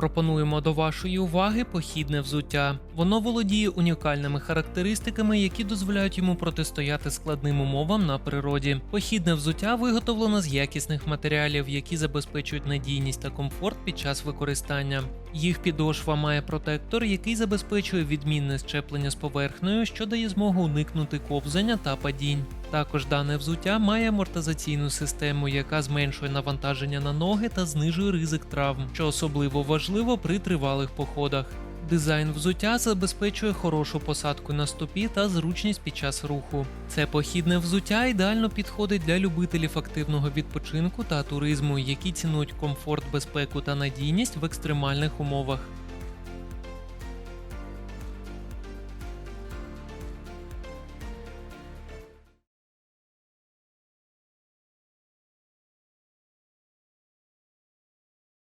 Пропонуємо до вашої уваги похідне взуття. Воно володіє унікальними характеристиками, які дозволяють йому протистояти складним умовам на природі. Похідне взуття виготовлено з якісних матеріалів, які забезпечують надійність та комфорт під час використання. Їх підошва має протектор, який забезпечує відмінне щеплення з поверхнею, що дає змогу уникнути ковзання та падінь. Також дане взуття має амортизаційну систему, яка зменшує навантаження на ноги та знижує ризик травм, що особливо важливо при тривалих походах. Дизайн взуття забезпечує хорошу посадку на стопі та зручність під час руху. Це похідне взуття ідеально підходить для любителів активного відпочинку та туризму, які цінують комфорт, безпеку та надійність в екстремальних умовах.